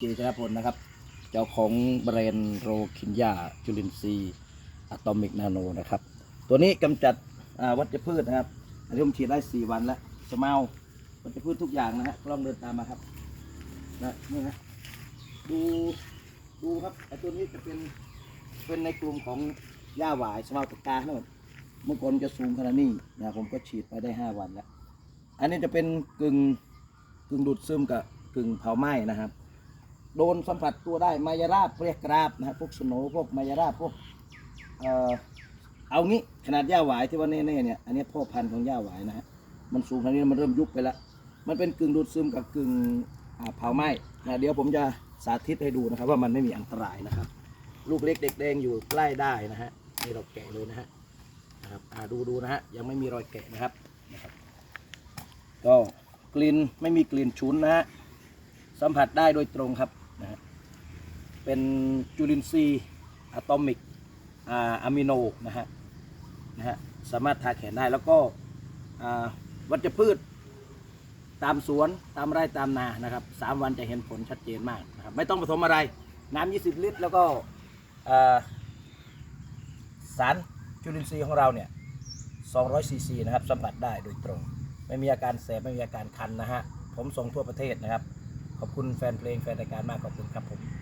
เจชนะพลนะครับ เจ้าของแบรนด์โรคินยาจุลินทรีย์อะตอมิกนาโนนะครับ ตัวนี้กำจัดวัชพืชนะครับอันนี้ผมฉีดได้4วันแล้วสมาวัชพืชทุกอย่างนะฮะลองเดินตามมาครับนะนี่นะดูดูครับไอตัวนี้จะเป็นเป็นในกลุ่มของหญ้าหวายสมาตะกาทั้งหมดเมื่อก่อนจะสูงขนาดนี้นะผมก็ฉีดไปได้5วันแล้ว อันนี้จะเป็นกึ่งกึ่งดูดซึมกับกึ่งเผาไหม้นะครับ โดนสัมผัสตัวได้มายราบเรียกราบนะพวกสโนพวกมายราบพวกเอ่อเอางี้ขนาดหญ้าหวายที่ว่าเน่ๆเนี่ยอันนี้พ่อพันธุ์ของหญ้าหวายนะฮะมันสูงขนาดนี้มันเริ่มยุบไปแล้วมันเป็นกึ่งดูดซึมกับกึ่งอ่าเผาไหม้นะเดี๋ยวผมจะสาธิตให้ดูนะครับ ว่ามันไม่มีอันตรายนะครับ ลูกเล็กเด็กแดงอยู่ใกล้ได้นะฮะนี่เราแกะเลยนะฮะนะครับดูดูนะฮะยังไม่มีรอยแกะนะครับนะครับ ก็กลิ่นไม่มีกลิ่นฉุนนะฮะ สัมผัสได้โดยตรงครับนะฮะเป็นจุลินทรีย์อะตอมิกอะมิโนนะฮะนะฮะสามารถทาแขนได้แล้วก็วัชพืชตามสวนตามไร่ตามนานะครับสามวันจะเห็นผลชัดเจนมากนะครับไม่ต้องผสมอะไร น้ำ 20 ลิตร แล้วก็สารจุลินทรีย์ของเราเนี่ย200ซีซีนะครับสัมผัสได้โดยตรง ไม่มีอาการแสบไม่มีอาการคันนะฮะผมส่งทั่วประเทศนะครับ ขอบคุณแฟนเพลงแฟนรายการมากขอบคุณครับผม